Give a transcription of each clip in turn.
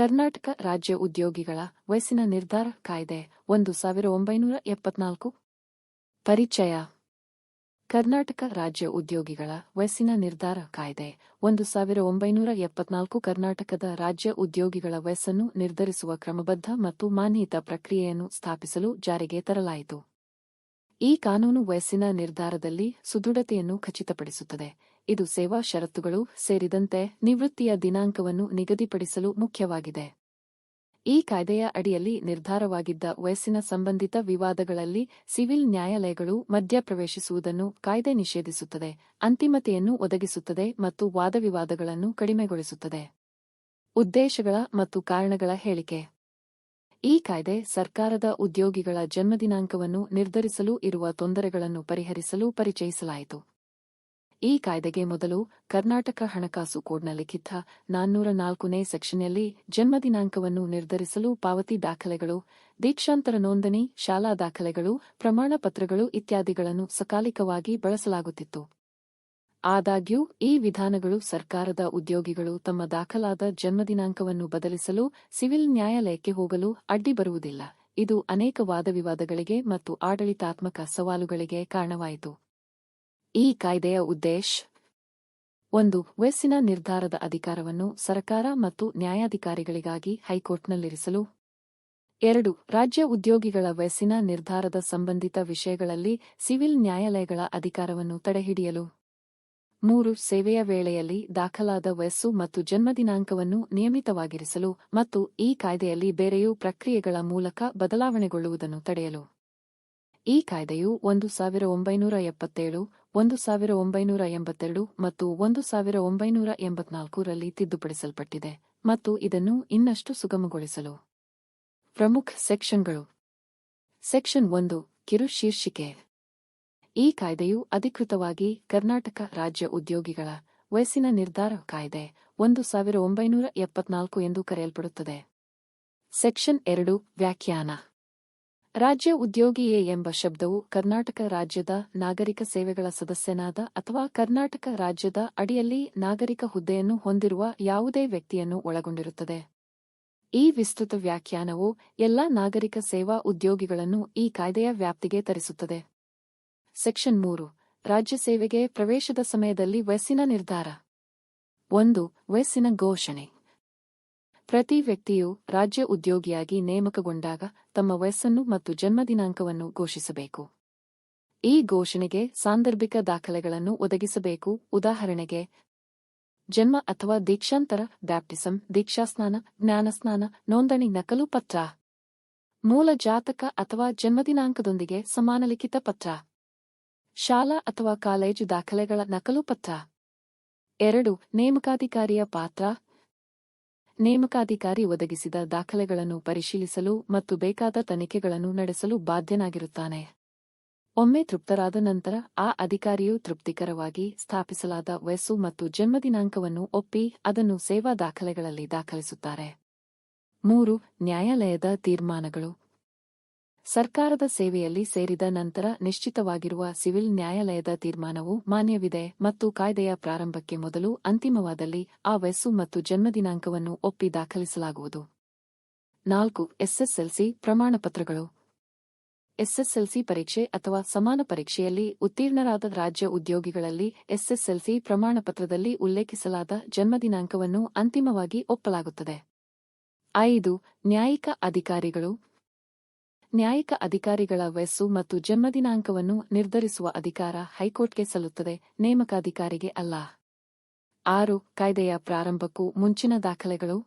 ಕರ್ನಾಟಕ ರಾಜ್ಯ ಉದ್ಯೋಗಿಗಳ ವಯಸ್ಸಿನ ನಿರ್ಧಾರ ಕಾಯ್ದೆ, ಒಂದು ಸಾವಿರ ಒಂಬೈನೂರ ಎಪ್ಪತ್ನಾಲ್ಕು. ಪರಿಚಯ. ಕರ್ನಾಟಕ ರಾಜ್ಯ ಉದ್ಯೋಗಿಗಳ ವಯಸ್ಸಿನ ನಿರ್ಧಾರ ಕಾಯ್ದೆ, ಒಂದು ಸಾವಿರ ಒಂಬೈನೂರ ಎಪ್ಪತ್ನಾಲ್ಕು. ಕರ್ನಾಟಕದ ರಾಜ್ಯ ಉದ್ಯೋಗಿಗಳ ವಯಸ್ಸನ್ನು ನಿರ್ಧರಿಸುವ ಕ್ರಮಬದ್ಧ ಮತ್ತು ಮಾನ್ಯತ ಪ್ರಕ್ರಿಯೆಯನ್ನು ಸ್ಥಾಪಿಸಲು ಜಾರಿಗೆ ತರಲಾಯಿತು. ಈ ಕಾನೂನು ವಯಸ್ಸಿನ ನಿರ್ಧಾರದಲ್ಲಿ ಸುದೃಢತೆಯನ್ನು ಖಚಿತಪಡಿಸುತ್ತದೆ. ಇದು ಸೇವಾ ಷರತ್ತುಗಳು ಸೇರಿದಂತೆ ನಿವೃತ್ತಿಯ ದಿನಾಂಕವನ್ನು ನಿಗದಿಪಡಿಸಲು ಮುಖ್ಯವಾಗಿದೆ. ಈ ಕಾಯ್ದೆಯ ಅಡಿಯಲ್ಲಿ ನಿರ್ಧಾರವಾಗಿದ್ದ ವಯಸ್ಸಿನ ಸಂಬಂಧಿತ ವಿವಾದಗಳಲ್ಲಿ ಸಿವಿಲ್ ನ್ಯಾಯಾಲಯಗಳು ಮಧ್ಯಪ್ರವೇಶಿಸುವುದನ್ನು ಕಾಯ್ದೆ ನಿಷೇಧಿಸುತ್ತದೆ, ಅಂತಿಮತೆಯನ್ನು ಒದಗಿಸುತ್ತದೆ ಮತ್ತು ವಾದವಿವಾದಗಳನ್ನು ಕಡಿಮೆಗೊಳಿಸುತ್ತದೆ. ಉದ್ದೇಶಗಳ ಮತ್ತು ಕಾರಣಗಳ ಹೇಳಿಕೆ. ಈ ಕಾಯ್ದೆ ಸರ್ಕಾರದ ಉದ್ಯೋಗಿಗಳ ಜನ್ಮದಿನಾಂಕವನ್ನು ನಿರ್ಧರಿಸಲು ಇರುವ ತೊಂದರೆಗಳನ್ನು ಪರಿಹರಿಸಲು ಪರಿಚಯಿಸಲಾಯಿತು. ಈ ಕಾಯ್ದೆಗೆ ಮೊದಲು ಕರ್ನಾಟಕ ಹಣಕಾಸು ಕೋಡ್ನ ಲಿಖಿತ ನಾನ್ನೂರ ನಾಲ್ಕನೇ ಸೆಕ್ಷನ್ನಲ್ಲಿ ಜನ್ಮದಿನಾಂಕವನ್ನು ನಿರ್ಧರಿಸಲು ಪಾವತಿ ದಾಖಲೆಗಳು, ದೀಕ್ಷಾಂತರ ನೋಂದಣಿ, ಶಾಲಾ ದಾಖಲೆಗಳು ಪ್ರಮಾಣ ಪತ್ರಗಳು ಇತ್ಯಾದಿಗಳನ್ನು ಸಕಾಲಿಕವಾಗಿ ಬಳಸಲಾಗುತ್ತಿತ್ತು. ಆದಾಗ್ಯೂ, ಈ ವಿಧಾನಗಳು ಸರ್ಕಾರದ ಉದ್ಯೋಗಿಗಳು ತಮ್ಮ ದಾಖಲಾದ ಜನ್ಮದಿನಾಂಕವನ್ನು ಬದಲಿಸಲು ಸಿವಿಲ್ ನ್ಯಾಯಾಲಯಕ್ಕೆ ಹೋಗಲು ಅಡ್ಡಿ ಬರುವುದಿಲ್ಲ. ಇದು ಅನೇಕ ವಾದವಿವಾದಗಳಿಗೆ ಮತ್ತು ಆಡಳಿತಾತ್ಮಕ ಸವಾಲುಗಳಿಗೆ ಕಾರಣವಾಯಿತು. ಈ ಕಾಯ್ದೆಯ ಉದ್ದೇಶ? ಒಂದು, ವಯಸ್ಸಿನ ನಿರ್ಧಾರದ ಅಧಿಕಾರವನ್ನು ಸರಕಾರ ಮತ್ತು ನ್ಯಾಯಾಧಿಕಾರಿಗಳಿಗಾಗಿ ಹೈಕೋರ್ಟ್ನಲ್ಲಿರಿಸಲು. ಎರಡು, ರಾಜ್ಯ ಉದ್ಯೋಗಿಗಳ ವಯಸ್ಸಿನ ನಿರ್ಧಾರದ ಸಂಬಂಧಿತ ವಿಷಯಗಳಲ್ಲಿ ಸಿವಿಲ್ ನ್ಯಾಯಾಲಯಗಳ ಅಧಿಕಾರವನ್ನು ತಡೆಹಿಡಿಯಲು. ಮೂರು, ಸೇವೆಯ ವೇಳೆಯಲ್ಲಿ ದಾಖಲಾದ ವಯಸ್ಸು ಮತ್ತು ಜನ್ಮದಿನಾಂಕವನ್ನು ನಿಯಮಿತವಾಗಿರಿಸಲು ಮತ್ತು ಈ ಕಾಯ್ದೆಯಲ್ಲಿ ಬೇರೆಯೂ ಪ್ರಕ್ರಿಯೆಗಳ ಮೂಲಕ ಬದಲಾವಣೆಗೊಳ್ಳುವುದನ್ನು ತಡೆಯಲು. ಈ ಕಾಯ್ದೆಯು ಒಂದು ಸಾವಿರ ಒಂಬೈನೂರ ಎಪ್ಪತ್ತೇಳು, ಒಂದು ಸಾವಿರ ಒಂಬೈನೂರ ಎಂಬತ್ತೆರಡು ಮತ್ತು ಒಂದು ಸಾವಿರ ಒಂಬೈನೂರ ಎಂಬತ್ನಾಲ್ಕರಲ್ಲಿ ತಿದ್ದುಪಡಿಸಲ್ಪಟ್ಟಿದೆ ಮತ್ತು ಇದನ್ನು ಇನ್ನಷ್ಟು ಸುಗಮಗೊಳಿಸಲು. ಪ್ರಮುಖ ಸೆಕ್ಷನ್ಗಳು. ಸೆಕ್ಷನ್ ಒಂದು, ಕಿರು ಶೀರ್ಷಿಕೆ. ಈ ಕಾಯ್ದೆಯು ಅಧಿಕೃತವಾಗಿ ಕರ್ನಾಟಕ ರಾಜ್ಯ ಉದ್ಯೋಗಿಗಳ ವಯಸ್ಸಿನ ನಿರ್ಧಾರ ಕಾಯ್ದೆ ಒಂದು ಸಾವಿರ ಒಂಬೈನೂರ ಎಪ್ಪತ್ನಾಲ್ಕು ಎಂದು ಕರೆಯಲ್ಪಡುತ್ತದೆ. ಸೆಕ್ಷನ್ ಎರಡು, ವ್ಯಾಖ್ಯಾನ. ರಾಜ್ಯ ಉದ್ಯೋಗಿಯೇ ಎಂಬ ಶಬ್ದವು ಕರ್ನಾಟಕ ರಾಜ್ಯದ ನಾಗರಿಕ ಸೇವೆಗಳ ಸದಸ್ಯನಾದ ಅಥವಾ ಕರ್ನಾಟಕ ರಾಜ್ಯದ ಅಡಿಯಲ್ಲಿ ನಾಗರಿಕ ಹುದ್ದೆಯನ್ನು ಹೊಂದಿರುವ ಯಾವುದೇ ವ್ಯಕ್ತಿಯನ್ನು ಒಳಗೊಂಡಿರುತ್ತದೆ. ಈ ವಿಸ್ತೃತ ವ್ಯಾಖ್ಯಾನವು ಎಲ್ಲಾ ನಾಗರಿಕ ಸೇವಾ ಉದ್ಯೋಗಿಗಳನ್ನು ಈ ಕಾಯ್ದೆಯ ವ್ಯಾಪ್ತಿಗೆ ತರಿಸುತ್ತದೆ. ಸೆಕ್ಷನ್ ಮೂರು, ರಾಜ್ಯ ಸೇವೆಗೆ ಪ್ರವೇಶದ ಸಮಯದಲ್ಲಿ ವಯಸ್ಸಿನ ನಿರ್ಧಾರ. ಒಂದು, ವಯಸ್ಸಿನ ಘೋಷಣೆ. ಪ್ರತಿ ವ್ಯಕ್ತಿಯು ರಾಜ್ಯ ಉದ್ಯೋಗಿಯಾಗಿ ನೇಮಕಗೊಂಡಾಗ ತಮ್ಮ ವಯಸ್ಸನ್ನು ಮತ್ತು ಜನ್ಮದಿನಾಂಕವನ್ನು ಘೋಷಿಸಬೇಕು. ಈ ಘೋಷಣೆಗೆ ಸಾಂದರ್ಭಿಕ ದಾಖಲೆಗಳನ್ನು ಒದಗಿಸಬೇಕು. ಉದಾಹರಣೆಗೆ, ಜನ್ಮ ಅಥವಾ ದೀಕ್ಷಾಂತರ, ಬ್ಯಾಪ್ಟಿಸಂ, ದೀಕ್ಷಾಸ್ನಾನ, ಜ್ಞಾನಸ್ನಾನ, ನೋಂದಣಿ, ನಕಲು ಪತ್ರ. ಮೂಲ ಜಾತಕ ಅಥವಾ ಜನ್ಮದಿನಾಂಕದೊಂದಿಗೆ ಸಮಾನಲಿಖಿತ ಪತ್ರ. ಶಾಲಾ ಅಥವಾ ಕಾಲೇಜು ದಾಖಲೆಗಳ ನಕಲು ಪತ್ರ. ಎರಡು, ನೇಮಕಾಧಿಕಾರಿಯ ಪಾತ್ರ. ನೇಮಕಾಧಿಕಾರಿ ಒದಗಿಸಿದ ದಾಖಲೆಗಳನ್ನು ಪರಿಶೀಲಿಸಲು ಮತ್ತು ಬೇಕಾದ ತನಿಖೆಗಳನ್ನು ನಡೆಸಲು ಬಾಧ್ಯನಾಗಿರುತ್ತಾನೆ. ಒಮ್ಮೆ ತೃಪ್ತರಾದ ನಂತರ ಆ ಅಧಿಕಾರಿಯು ತೃಪ್ತಿಕರವಾಗಿ ಸ್ಥಾಪಿಸಲಾದ ವಯಸ್ಸು ಮತ್ತು ಜನ್ಮದಿನಾಂಕವನ್ನು ಒಪ್ಪಿ ಅದನ್ನು ಸೇವಾ ದಾಖಲೆಗಳಲ್ಲಿ ದಾಖಲಿಸುತ್ತಾರೆ. ಮೂರು, ನ್ಯಾಯಾಲಯದ ತೀರ್ಮಾನಗಳು. ಸರ್ಕಾರದ ಸೇವೆಯಲ್ಲಿ ಸೇರಿದ ನಂತರ ನಿಶ್ಚಿತವಾಗಿರುವ ಸಿವಿಲ್ ನ್ಯಾಯಾಲಯದ ತೀರ್ಮಾನವು ಮಾನ್ಯವಿದೆ ಮತ್ತು ಕಾಯ್ದೆಯ ಪ್ರಾರಂಭಕ್ಕೆ ಮೊದಲು ಅಂತಿಮವಾದಲ್ಲಿ ಆ ವಯಸ್ಸು ಮತ್ತು ಜನ್ಮದಿನಾಂಕವನ್ನು ಒಪ್ಪಿ ದಾಖಲಿಸಲಾಗುವುದು. ನಾಲ್ಕು, ಎಸ್ಎಸ್ಎಲ್ಸಿ ಪ್ರಮಾಣಪತ್ರಗಳು. ಎಸ್ಎಸ್ಎಲ್ಸಿ ಪರೀಕ್ಷೆ ಅಥವಾ ಸಮಾನ ಪರೀಕ್ಷೆಯಲ್ಲಿ ಉತ್ತೀರ್ಣರಾದ ರಾಜ್ಯ ಉದ್ಯೋಗಿಗಳಲ್ಲಿ ಎಸ್ಎಸ್ಎಲ್ಸಿ ಪ್ರಮಾಣಪತ್ರದಲ್ಲಿ ಉಲ್ಲೇಖಿಸಲಾದ ಜನ್ಮದಿನಾಂಕವನ್ನು ಅಂತಿಮವಾಗಿ ಒಪ್ಪಲಾಗುತ್ತದೆ. ಐದು, ನ್ಯಾಯಿಕ ಅಧಿಕಾರಿಗಳು. ನ್ಯಾಯಿಕ ಅಧಿಕಾರಿಗಳ ವಯಸ್ಸು ಮತ್ತು ಜನ್ಮದಿನಾಂಕವನ್ನು ನಿರ್ಧರಿಸುವ ಅಧಿಕಾರ ಹೈಕೋರ್ಟ್ಗೆ ಸಲ್ಲುತ್ತದೆ, ನೇಮಕಾಧಿಕಾರಿಗೆ ಅಲ್ಲ. ಆರು, ಕಾಯ್ದೆಯ ಪ್ರಾರಂಭಕ್ಕೂ ಮುಂಚಿನ ದಾಖಲೆಗಳು.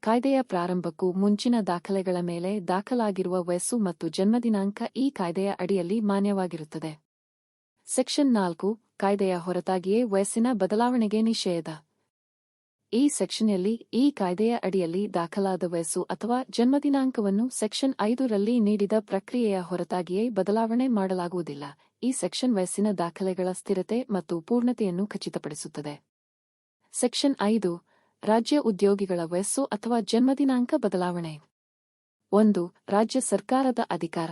ಕಾಯ್ದೆಯ ಪ್ರಾರಂಭಕ್ಕೂ ಮುಂಚಿನ ದಾಖಲೆಗಳ ಮೇಲೆ ದಾಖಲಾಗಿರುವ ವಯಸ್ಸು ಮತ್ತು ಜನ್ಮದಿನಾಂಕ ಈ ಕಾಯ್ದೆಯ ಅಡಿಯಲ್ಲಿ ಮಾನ್ಯವಾಗಿರುತ್ತದೆ. ಸೆಕ್ಷನ್ ನಾಲ್ಕು, ಕಾಯ್ದೆಯ ಹೊರತಾಗಿಯೇ ವಯಸ್ಸಿನ ಬದಲಾವಣೆಗೆ ನಿಷೇಧ. ಈ ಸೆಕ್ಷನ್ನಲ್ಲಿ ಈ ಕಾಯ್ದೆಯ ಅಡಿಯಲ್ಲಿ ದಾಖಲಾದ ವಯಸ್ಸು ಅಥವಾ ಜನ್ಮದಿನಾಂಕವನ್ನು ಸೆಕ್ಷನ್ ಐದರಲ್ಲಿ ನೀಡಿದ ಪ್ರಕ್ರಿಯೆಯ ಹೊರತಾಗಿಯೇ ಬದಲಾವಣೆ ಮಾಡಲಾಗುವುದಿಲ್ಲ. ಈ ಸೆಕ್ಷನ್ ವಯಸ್ಸಿನ ದಾಖಲೆಗಳ ಸ್ಥಿರತೆ ಮತ್ತು ಪೂರ್ಣತೆಯನ್ನು ಖಚಿತಪಡಿಸುತ್ತದೆ. ಸೆಕ್ಷನ್ ಐದು, ರಾಜ್ಯ ಉದ್ಯೋಗಿಗಳ ವಯಸ್ಸು ಅಥವಾ ಜನ್ಮದಿನಾಂಕ ಬದಲಾವಣೆ. ಒಂದು, ರಾಜ್ಯ ಸರ್ಕಾರದ ಅಧಿಕಾರ.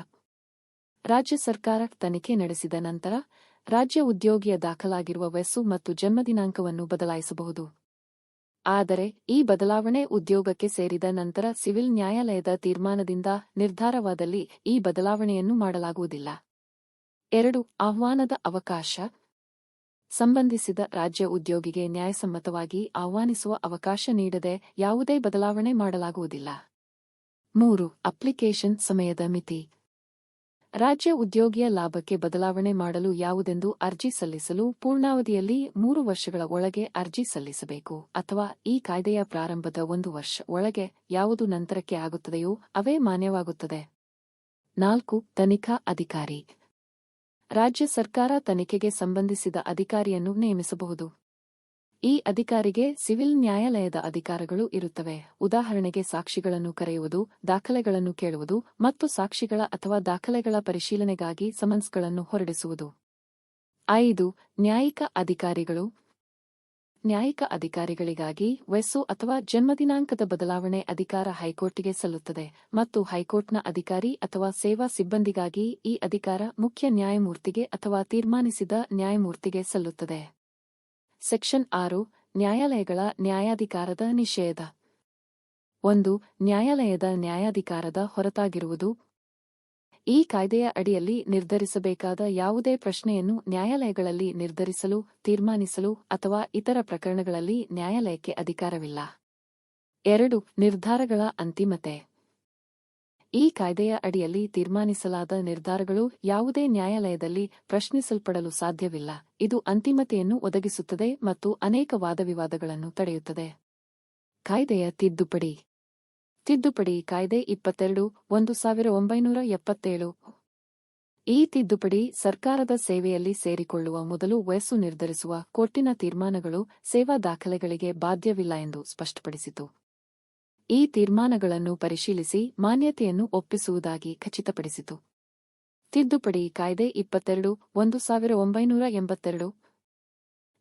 ರಾಜ್ಯ ಸರ್ಕಾರ ತನಿಖೆ ನಡೆಸಿದ ನಂತರ ರಾಜ್ಯ ಉದ್ಯೋಗಿಯ ದಾಖಲಾಗಿರುವ ವಯಸ್ಸು ಮತ್ತು ಜನ್ಮದಿನಾಂಕವನ್ನು ಬದಲಾಯಿಸಬಹುದು. ಆದರೆ ಈ ಬದಲಾವಣೆ ಉದ್ಯೋಗಕ್ಕೆ ಸೇರಿದ ನಂತರ ಸಿವಿಲ್ ನ್ಯಾಯಾಲಯದ ತೀರ್ಮಾನದಿಂದ ನಿರ್ಧಾರವಾದಲ್ಲಿ ಈ ಬದಲಾವಣೆಯನ್ನು ಮಾಡಲಾಗುವುದಿಲ್ಲ. ಎರಡು, ಆಹ್ವಾನದ ಅವಕಾಶ. ಸಂಬಂಧಿಸಿದ ರಾಜ್ಯ ಉದ್ಯೋಗಿಗೆ ನ್ಯಾಯಸಮ್ಮತವಾಗಿ ಆಹ್ವಾನಿಸುವ ಅವಕಾಶ ನೀಡದೆ ಯಾವುದೇ ಬದಲಾವಣೆ ಮಾಡಲಾಗುವುದಿಲ್ಲ. ಮೂರು, ಅಪ್ಲಿಕೇಶನ್ ಸಮಯದ ಮಿತಿ. ರಾಜ್ಯ ಉದ್ಯೋಗಿಯ ಲಾಭಕ್ಕೆ ಬದಲಾವಣೆ ಮಾಡಲು ಯಾವುದೆಂದು ಅರ್ಜಿ ಸಲ್ಲಿಸಲು ಪೂರ್ಣಾವಧಿಯಲ್ಲಿ ಮೂರು ವರ್ಷಗಳ ಒಳಗೆ ಅರ್ಜಿ ಸಲ್ಲಿಸಬೇಕು ಅಥವಾ ಈ ಕಾಯ್ದೆಯ ಪ್ರಾರಂಭದ ಒಂದು ವರ್ಷ ಒಳಗೆ ಯಾವುದು ನಂತರಕ್ಕೆ ಆಗುತ್ತದೆಯೋ ಅವೇ ಮಾನ್ಯವಾಗುತ್ತದೆ. ನಾಲ್ಕು, ತನಿಖಾ ಅಧಿಕಾರಿ. ರಾಜ್ಯ ಸರ್ಕಾರ ತನಿಖೆಗೆ ಸಂಬಂಧಿಸಿದ ಅಧಿಕಾರಿಯನ್ನು ನೇಮಿಸಬಹುದು. ಈ ಅಧಿಕಾರಿಗೆ ಸಿವಿಲ್ ನ್ಯಾಯಾಲಯದ ಅಧಿಕಾರಗಳು ಇರುತ್ತವೆ. ಉದಾಹರಣೆಗೆ ಸಾಕ್ಷಿಗಳನ್ನು ಕರೆಯುವುದು, ದಾಖಲೆಗಳನ್ನು ಕೇಳುವುದು ಮತ್ತು ಸಾಕ್ಷಿಗಳ ಅಥವಾ ದಾಖಲೆಗಳ ಪರಿಶೀಲನೆಗಾಗಿ ಸಮನ್ಸ್ಗಳನ್ನು ಹೊರಡಿಸುವುದು. ಐದು, ನ್ಯಾಯಿಕ ಅಧಿಕಾರಿಗಳು. ನ್ಯಾಯಿಕ ಅಧಿಕಾರಿಗಳಿಗಾಗಿ ವಯಸ್ಸು ಅಥವಾ ಜನ್ಮದಿನಾಂಕದ ಬದಲಾವಣೆ ಅಧಿಕಾರ ಹೈಕೋರ್ಟ್ಗೆ ಸಲ್ಲುತ್ತದೆ ಮತ್ತು ಹೈಕೋರ್ಟ್ನ ಅಧಿಕಾರಿ ಅಥವಾ ಸೇವಾ ಸಿಬ್ಬಂದಿಗಾಗಿ ಈ ಅಧಿಕಾರ ಮುಖ್ಯ ನ್ಯಾಯಮೂರ್ತಿಗೆ ಅಥವಾ ತೀರ್ಮಾನಿಸಿದ ನ್ಯಾಯಮೂರ್ತಿಗೆ ಸಲ್ಲುತ್ತದೆ. ಸೆಕ್ಷನ್ ಆರು, ನ್ಯಾಯಾಲಯಗಳ ನ್ಯಾಯಾಧಿಕಾರದ ನಿಷೇಧ. ಒಂದು, ನ್ಯಾಯಾಲಯದ ನ್ಯಾಯಾಧಿಕಾರದ ಹೊರತಾಗಿರುವುದು. ಈ ಕಾಯ್ದೆಯ ಅಡಿಯಲ್ಲಿ ನಿರ್ಧರಿಸಬೇಕಾದ ಯಾವುದೇ ಪ್ರಶ್ನೆಯನ್ನು ನ್ಯಾಯಾಲಯಗಳಲ್ಲಿ ನಿರ್ಧರಿಸಲು, ತೀರ್ಮಾನಿಸಲು ಅಥವಾ ಇತರ ಪ್ರಕರಣಗಳಲ್ಲಿ ನ್ಯಾಯಾಲಯಕ್ಕೆ ಅಧಿಕಾರವಿಲ್ಲ. ಎರಡು, ನಿರ್ಧಾರಗಳ ಅಂತಿಮತೆ. ಈ ಕಾಯ್ದೆಯ ಅಡಿಯಲ್ಲಿ ತೀರ್ಮಾನಿಸಲಾದ ನಿರ್ಧಾರಗಳು ಯಾವುದೇ ನ್ಯಾಯಾಲಯದಲ್ಲಿ ಪ್ರಶ್ನಿಸಲ್ಪಡಲು ಸಾಧ್ಯವಿಲ್ಲ. ಇದು ಅಂತಿಮತೆಯನ್ನು ಒದಗಿಸುತ್ತದೆ ಮತ್ತು ಅನೇಕ ವಾದವಿವಾದಗಳನ್ನು ತಡೆಯುತ್ತದೆ. ಕಾಯ್ದೆಯ ತಿದ್ದುಪಡಿ. ತಿದ್ದುಪಡಿ ಕಾಯ್ದೆ ಇಪ್ಪತ್ತೆರಡು, ಒಂದು ಸಾವಿರ ಒಂಬೈನೂರ ಎಪ್ಪತ್ತೇಳು. ಈ ತಿದ್ದುಪಡಿ ಸರ್ಕಾರದ ಸೇವೆಯಲ್ಲಿ ಸೇರಿಕೊಳ್ಳುವ ಮೊದಲು ವಯಸ್ಸು ನಿರ್ಧರಿಸುವ ಕೋರ್ಟಿನ ತೀರ್ಮಾನಗಳು ಸೇವಾ ದಾಖಲೆಗಳಿಗೆ ಬಾಧ್ಯವಿಲ್ಲ ಎಂದು ಸ್ಪಷ್ಟಪಡಿಸಿತು. ಈ ತೀರ್ಮಾನಗಳನ್ನು ಪರಿಶೀಲಿಸಿ ಮಾನ್ಯತೆಯನ್ನು ಒಪ್ಪಿಸುವುದಾಗಿ ಖಚಿತಪಡಿಸಿತು. ತಿದ್ದುಪಡಿ ಕಾಯ್ದೆ ಇಪ್ಪತ್ತೆರಡು, ಒಂದು ಸಾವಿರ ಒಂಬೈನೂರ ಎಂಬತ್ತೆರಡು.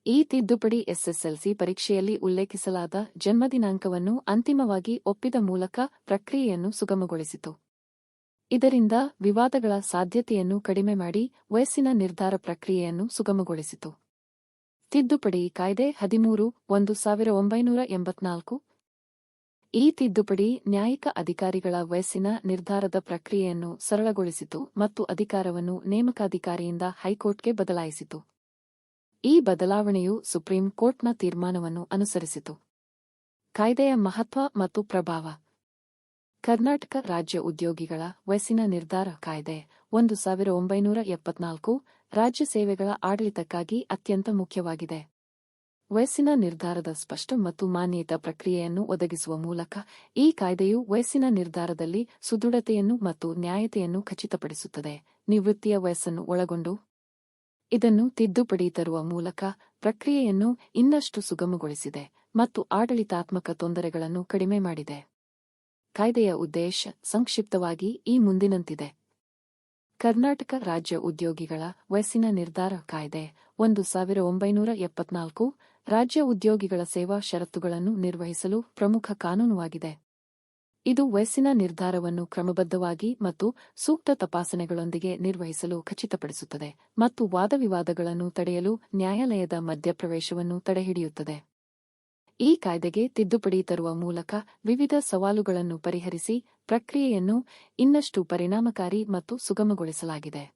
ಈ ತಿದ್ದುಪಡಿ ಎಸ್ಎಸ್ಎಲ್ಸಿ ಪರೀಕ್ಷೆಯಲ್ಲಿ ಉಲ್ಲೇಖಿಸಲಾದ ಜನ್ಮದಿನಾಂಕವನ್ನು ಅಂತಿಮವಾಗಿ ಒಪ್ಪಿದ ಮೂಲಕ ಪ್ರಕ್ರಿಯೆಯನ್ನು ಸುಗಮಗೊಳಿಸಿತು. ಇದರಿಂದ ವಿವಾದಗಳ ಸಾಧ್ಯತೆಯನ್ನು ಕಡಿಮೆ ಮಾಡಿ ವಯಸ್ಸಿನ ನಿರ್ಧಾರ ಪ್ರಕ್ರಿಯೆಯನ್ನು ಸುಗಮಗೊಳಿಸಿತು. ತಿದ್ದುಪಡಿ ಕಾಯ್ದೆ ಹದಿಮೂರು, ಒಂದು ಸಾವಿರ ಒಂಬೈನೂರ ಎಂಬತ್ನಾಲ್ಕು. ಈ ತಿದ್ದುಪಡಿ ನ್ಯಾಯಿಕ ಅಧಿಕಾರಿಗಳ ವಯಸ್ಸಿನ ನಿರ್ಧಾರದ ಪ್ರಕ್ರಿಯೆಯನ್ನು ಸರಳಗೊಳಿಸಿತು ಮತ್ತು ಅಧಿಕಾರವನ್ನು ನೇಮಕಾಧಿಕಾರಿಯಿಂದ ಹೈಕೋರ್ಟ್ಗೆ ಬದಲಾಯಿಸಿತು. ಈ ಬದಲಾವಣೆಯು ಸುಪ್ರೀಂ ಕೋರ್ಟ್ನ ತೀರ್ಮಾನವನ್ನು ಅನುಸರಿಸಿತು. ಕಾಯ್ದೆಯ ಮಹತ್ವ ಮತ್ತು ಪ್ರಭಾವ. ಕರ್ನಾಟಕ ರಾಜ್ಯ ಉದ್ಯೋಗಿಗಳ ವಯಸ್ಸಿನ ನಿರ್ಧಾರ ಕಾಯ್ದೆ ಒಂದು ಸಾವಿರ ಒಂಬೈನೂರ ಎಪ್ಪತ್ನಾಲ್ಕು ರಾಜ್ಯ ಸೇವೆಗಳ ಆಡಳಿತಕ್ಕಾಗಿ ಅತ್ಯಂತ ಮುಖ್ಯವಾಗಿದೆ. ವಯಸ್ಸಿನ ನಿರ್ಧಾರದ ಸ್ಪಷ್ಟ ಮತ್ತು ಮಾನ್ಯತ ಪ್ರಕ್ರಿಯೆಯನ್ನು ಒದಗಿಸುವ ಮೂಲಕ ಈ ಕಾಯ್ದೆಯು ವಯಸ್ಸಿನ ನಿರ್ಧಾರದಲ್ಲಿ ಸುದೃಢತೆಯನ್ನು ಮತ್ತು ನ್ಯಾಯತೆಯನ್ನು ಖಚಿತಪಡಿಸುತ್ತದೆ. ನಿವೃತ್ತಿಯ ವಯಸ್ಸನ್ನು ಒಳಗೊಂಡು ಇದನ್ನು ತಿದ್ದುಪಡಿ ತರುವ ಮೂಲಕ ಪ್ರಕ್ರಿಯೆಯನ್ನು ಇನ್ನಷ್ಟು ಸುಗಮಗೊಳಿಸಿದೆ ಮತ್ತು ಆಡಳಿತಾತ್ಮಕ ತೊಂದರೆಗಳನ್ನು ಕಡಿಮೆ ಮಾಡಿದೆ. ಕಾಯ್ದೆಯ ಉದ್ದೇಶ ಸಂಕ್ಷಿಪ್ತವಾಗಿ ಈ ಮುಂದಿನಂತಿದೆ. ಕರ್ನಾಟಕ ರಾಜ್ಯ ಉದ್ಯೋಗಿಗಳ ವಯಸ್ಸಿನ ನಿರ್ಧಾರ ಕಾಯ್ದೆ ಒಂದು ಸಾವಿರ ಒಂಬೈನೂರ ಎಪ್ಪತ್ನಾಲ್ಕು ರಾಜ್ಯ ಉದ್ಯೋಗಿಗಳ ಸೇವಾ ಷರತ್ತುಗಳನ್ನು ನಿರ್ವಹಿಸಲು ಪ್ರಮುಖ ಕಾನೂನುವಾಗಿದೆ. ಇದು ವಯಸ್ಸಿನ ನಿರ್ಧಾರವನ್ನು ಕ್ರಮಬದ್ಧವಾಗಿ ಮತ್ತು ಸೂಕ್ತ ತಪಾಸಣೆಗಳೊಂದಿಗೆ ನಿರ್ವಹಿಸಲು ಖಚಿತಪಡಿಸುತ್ತದೆ ಮತ್ತು ವಾದವಿವಾದಗಳನ್ನು ತಡೆಯಲು ನ್ಯಾಯಾಲಯದ ಮಧ್ಯಪ್ರವೇಶವನ್ನು ತಡೆಹಿಡಿಯುತ್ತದೆ. ಈ ಕಾಯ್ದೆಗೆ ತಿದ್ದುಪಡಿ ತರುವ ಮೂಲಕ ವಿವಿಧ ಸವಾಲುಗಳನ್ನು ಪರಿಹರಿಸಿ ಪ್ರಕ್ರಿಯೆಯನ್ನು ಇನ್ನಷ್ಟು ಪರಿಣಾಮಕಾರಿ ಮತ್ತು ಸುಗಮಗೊಳಿಸಲಾಗಿದೆ.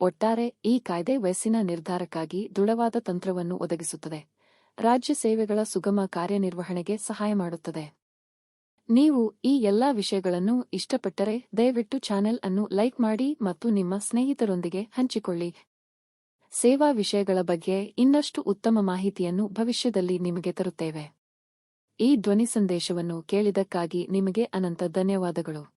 ಒಟ್ಟಾರೆ ಈ ಕಾಯ್ದೆ ವಯಸ್ಸಿನ ನಿರ್ಧಾರಕ್ಕಾಗಿ ದೃಢವಾದ ತಂತ್ರವನ್ನು ಒದಗಿಸುತ್ತದೆ. ರಾಜ್ಯ ಸೇವೆಗಳ ಸುಗಮ ಕಾರ್ಯನಿರ್ವಹಣೆಗೆ ಸಹಾಯ ಮಾಡುತ್ತದೆ. ನೀವು ಈ ಎಲ್ಲಾ ವಿಷಯಗಳನ್ನು ಇಷ್ಟಪಟ್ಟರೆ ದಯವಿಟ್ಟು ಚಾನೆಲ್ ಅನ್ನು ಲೈಕ್ ಮಾಡಿ ಮತ್ತು ನಿಮ್ಮ ಸ್ನೇಹಿತರೊಂದಿಗೆ ಹಂಚಿಕೊಳ್ಳಿ. ಸೇವಾ ವಿಷಯಗಳ ಬಗ್ಗೆ ಇನ್ನಷ್ಟು ಉತ್ತಮ ಮಾಹಿತಿಯನ್ನು ಭವಿಷ್ಯದಲ್ಲಿ ನಿಮಗೆ ತರುತ್ತೇವೆ. ಈ ಧ್ವನಿ ಸಂದೇಶವನ್ನು ಕೇಳಿದಕ್ಕಾಗಿ ನಿಮಗೆ ಅನಂತ ಧನ್ಯವಾದಗಳು.